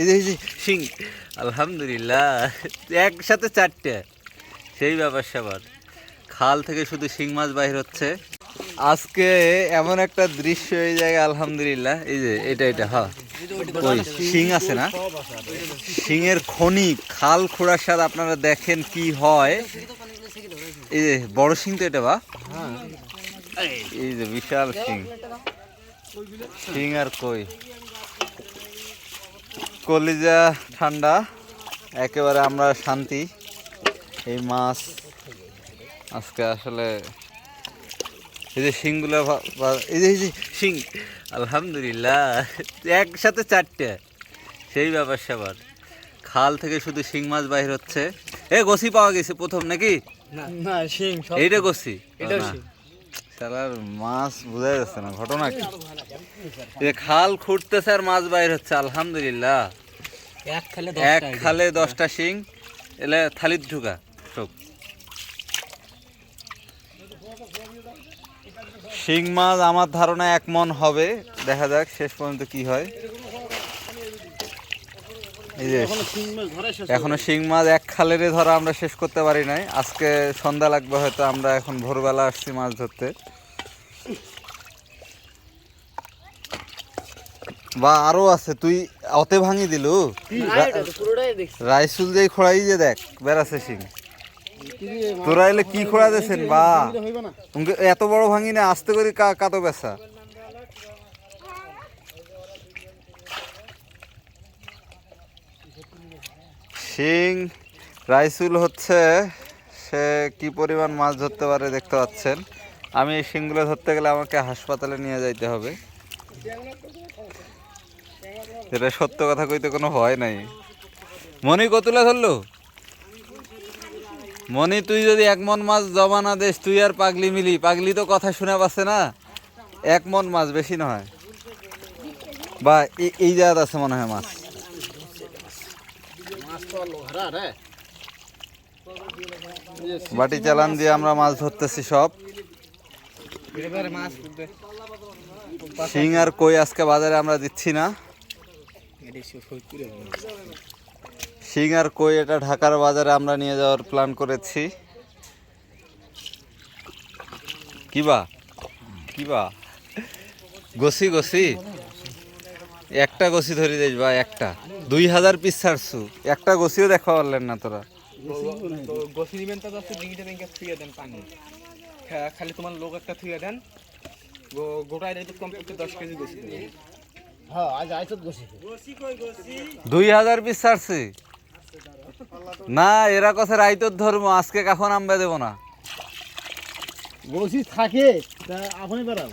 এই যে শিং। আলহামদুলিল্লাহ। একসাথে চারটে। সেই ব্যাপার স্যাপার। খাল থেকে শুধু শিং মাছ বাহির হচ্ছে। আজকে এমন একটা দৃশ্য এই জায়গায়, আলহামদুলিল্লাহ। এই যে, এটা এটা হ্যাঁ ওই শিং আছে না? শিংয়ের খনি, খাল খোঁড়ার সাথে আপনারা দেখেন কি হয়। এই যে, বড় শিং তো এটা, বা? এই যে, বিশাল শিং। শিং আর কই? কলিজা ঠান্ডা একেবারে আমরা শান্তি। এই মাছ আজকে আসলে এই যে শিংগুলো এই যে এই যে শিং আলহামদুলিল্লাহ একসাথে চারটে সেই ব্যাপার স্যাপার। খাল থেকে শুধু শিং মাছ বাহির হচ্ছে। এ গসি পাওয়া গেছে প্রথম নাকি? না শিং এইটা গসি? এটাও মাছ বোঝা যাচ্ছে না ঘটনা কি? যে খাল খুঁড়তেছে আর মাছ বাইর হচ্ছে আলহামদুলিল্লাহ। এক খালে দশটা শিং এলে থালির ঢুকা ঠোক শিং মাছ আমার ধারণা এক মন হবে দেখা যাক শেষ পর্যন্ত কি হয়। এই যে এখনও শিং মাছ এক খালেরে ধরা আমরা শেষ করতে পারি নাই। আজকে সন্ধ্যা লাগবে হয়তো আমরা এখন ভোরবেলা আসছি মাছ ধরতে। বা আরও আছে তুই অতে ভাঙি দিলু? রাইসুল যেই খোড়াই যে দেখ বেড়াছে শিং। তোরা এলে কি খোড়া দেছেন বা? এত বড় ভাঙি না আস্তে করে কা- কাতো বেসা শিং রাইসুল হচ্ছে, সে কি পরিমাণ মাছ ধরতে পারে দেখতে পাচ্ছেন। আমি এই শিংগুলো ধরতে গেলে আমাকে হাসপাতালে নিয়ে যাইতে হবে। এটা সত্য কথা কইতে কোনো ভয় নাই। মনি কতুলা ধরলো? মনি তুই যদি এক মন মাছ জমা না দেস, তুই আর পাগলি মিলি। পাগলি তো কথা শুনে পাচ্ছে না। এক মন মাছ বেশি নয়। বা, এই- জায়গাতে আছে মনে হয় মাছ। বাটি চালান দিয়ে আমরা মাছ ধরতেছি সব। শিং আর কই আজকে বাজারে আমরা দিচ্ছি না। শিং আর কই এটা ঢাকার বাজারে আমরা নিয়ে যাওয়ার প্ল্যান করেছি। কিবা কিবা গসি গসি। একটা গসি ধরে দিস বা একটা। দুই হাজার পিস ছাড়ছু। একটা গসিও দেখা পারলেন না তোরা। গোসি নিবেন তো দশ ডিঙিতে ব্যাংকে থুয়ে দেন পানি। খালি তোমার লোক একটা থুয়ে দেন। এটা কমপ্লিট দশ কেজি গোসি হ্যাঁ আজ আইসত গোসি দুই হাজার পিস ছাড়ছি। না এরা কথা রাইতর ধর্ম আজকে কখন আমরা দেবো না। গোসি থাকে আপনি বেড়াও।